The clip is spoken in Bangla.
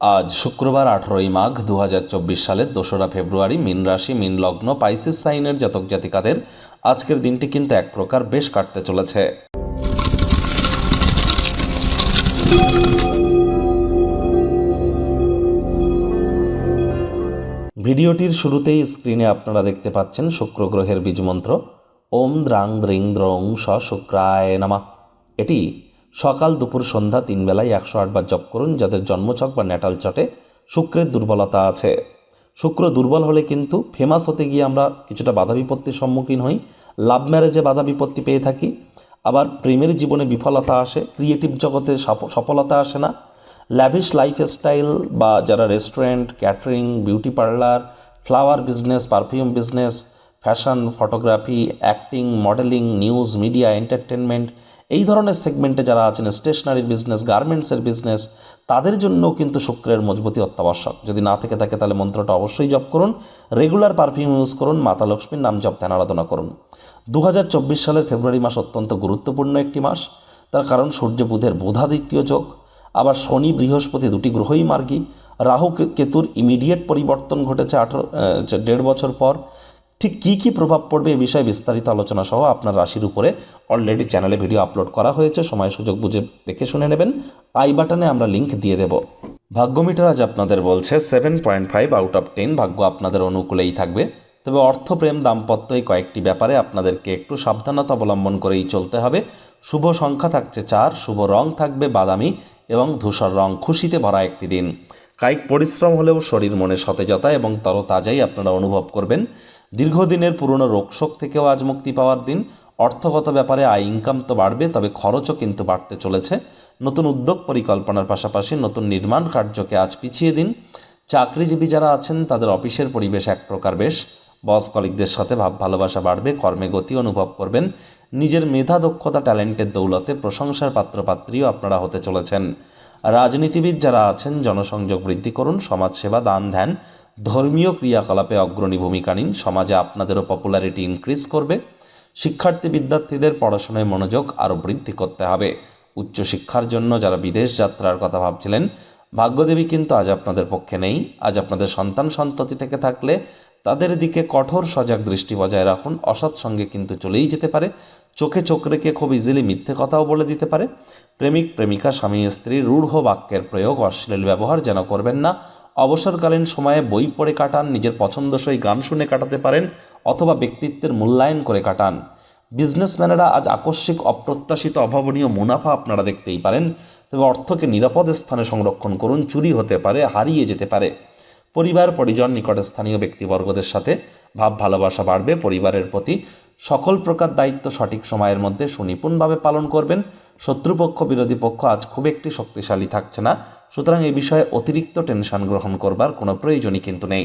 আজ শুক্রবার আঠেরোই মাঘ দু হাজার চব্বিশ সালের দোসরা ফেব্রুয়ারি মিন রাশি, মিন লগ্ন, পাইসিস সাইনের জাতক জাতিকাদের আজকের দিনটি কিন্তু এক প্রকার বেশ কাটতে চলেছে। ভিডিওটির শুরুতেই স্ক্রিনে আপনারা দেখতে পাচ্ছেন শুক্র গ্রহের বীজমন্ত্র। ওম দ্রাং দ্রিং দ্রং স শুক্রায় নামা। এটি সকাল দুপুর সন্ধ্যা তিন বেলায় একশো আটবার জপ করুন, যাদের জন্মছক বা ন্যাটাল চটে শুক্রের দুর্বলতা আছে। শুক্র দুর্বল হলে কিন্তু ফেমাস হতে গিয়ে আমরা কিছুটা বাধা বিপত্তির সম্মুখীন হই লাভ ম্যারেজে বাধা বিপত্তি পেয়ে থাকি। আবার প্রেমের জীবনে বিফলতা আসে ক্রিয়েটিভ জগতে সফ- সফলতা আসে না। ল্যাভিশ লাইফস্টাইল বা যারা restaurant catering beauty parlour flower business perfume business fashion photography acting modelling news media entertainment এই ধরনের সেগমেন্টে যারা আছেন স্টেশনারির বিজনেস গার্মেন্টসের বিজনেস তাদের জন্য কিন্তু শুক্রের মজবুতি অত্যাবশ্যক। যদি না থেকে থাকে, তাহলে মন্ত্রটা অবশ্যই জপ করুন। রেগুলার পারফিউম ইউজ করুন, মাতা লক্ষ্মীর নাম জপ ধ্যান আরাধনা করুন। দু হাজার চব্বিশ সালের ফেব্রুয়ারি মাস অত্যন্ত গুরুত্বপূর্ণ একটি মাস। তার কারণ, সূর্য বুধের বোধাদিত্য যোগ, আবার শনি বৃহস্পতি দুটি গ্রহই মার্গী। রাহু কেতুর ইমিডিয়েট পরিবর্তন ঘটেছে আঠারো দেড় বছর পর। ঠিক কী কী প্রভাব পড়বে এ বিষয়ে বিস্তারিত আলোচনা সহ আপনার রাশির উপরে অলরেডি চ্যানেলে ভিডিও আপলোড করা হয়েছে। সময় সুযোগ বুঝে দেখে শুনে নেবেন। আই বাটনে আমরা লিংক দিয়ে দেব। ভাগ্যমিটার আজ আপনাদের বলছে seven point five out of ten ভাগ্য আপনাদের অনুকূলেই থাকবে। তবে অর্থপ্রেম দাম্পত্য এই কয়েকটি ব্যাপারে আপনাদেরকে একটু সাবধানতা অবলম্বন করেই চলতে হবে। শুভ সংখ্যা থাকছে চার, শুভ রং থাকবে বাদামি এবং ধূসর রং খুশিতে ভরা একটি দিন। কায়িক পরিশ্রম হলেও শরীর মনে সতেজতা এবং তরতাজাই আপনারা অনুভব করবেন। দীর্ঘদিনের পুরনো রোগশোক থেকেও আজ মুক্তি পাওয়ার দিন। অর্থগত ব্যাপারে আয় ইনকাম তো বাড়বে, তবে খরচও কিন্তু বাড়তে চলেছে। নতুন উদ্যোগ পরিকল্পনার পাশাপাশি নতুন নির্মাণ কার্যকে আজ পিছিয়ে দিন। চাকরিজীবী যারা আছেন, তাদের অফিসের পরিবেশ এক প্রকার বেশ। বস কলিকদের সাথে ভাব ভালোবাসা বাড়বে, কর্মে গতি অনুভব করবেন। নিজের মেধা, দক্ষতা, ট্যালেন্টের দৌলতে প্রশংসার পাত্রপাত্রীও আপনারা হতে চলেছেন। রাজনীতিবিদ যারা আছেন, জনসংযোগ বৃদ্ধি করুন, সমাজসেবা, দান ধ্যান। ধর্মীয় ক্রিয়াকলাপে অগ্রণী ভূমিকা নিন। সমাজে আপনাদেরও পপুলারিটি ইনক্রিজ করবে। শিক্ষার্থী বিদ্যার্থীদের পড়াশোনায় মনোযোগ আরও বৃদ্ধি করতে হবে। উচ্চশিক্ষার জন্য যারা বিদেশ যাত্রার কথা ভাবছিলেন, ভাগ্যদেবী কিন্তু আজ আপনাদের পক্ষে নেই। আজ আপনাদের সন্তান সন্ততি থেকে থাকলে তাদের দিকে কঠোর সজাগ দৃষ্টি বজায় রাখুন। অসৎ সঙ্গে কিন্তু চলেই যেতে পারে। চোখে চোখ রেখে খুব ইজিলি মিথ্যে কথাও বলে দিতে পারে। প্রেমিক প্রেমিকা স্বামী স্ত্রী রূঢ় বাক্যের প্রয়োগ অশ্লীল ব্যবহার যেন করবেন না। অবসরকালীন সময়ে বই পড়ে কাটান, নিজের পছন্দসই গান শুনে কাটাতে পারেন অথবা ব্যক্তিত্বের মূল্যায়ন করে কাটান। বিজনেসম্যানেরা আজ আকস্মিক অপ্রত্যাশিত অভাবনীয় মুনাফা আপনারা দেখতেই পারেন। তবে অর্থকে নিরাপদ স্থানে সংরক্ষণ করুন, চুরি হতে পারে, হারিয়ে যেতে পারে। পরিবার, পরিজন, নিকটে স্থানীয় ব্যক্তিবর্গদের সাথে ভাব ভালোবাসা বাড়বে, পরিবারের প্রতি সকল প্রকার দায়িত্ব সঠিক সময়ের মধ্যে সুনিপুণভাবে পালন করবেন। শত্রুপক্ষ, বিরোধী পক্ষ আজ খুব একটি শক্তিশালী থাকছে না। সুতরাং এই বিষয়ে অতিরিক্ত টেনশন গ্রহণ করবার কোনো প্রয়োজনই কিন্তু নেই।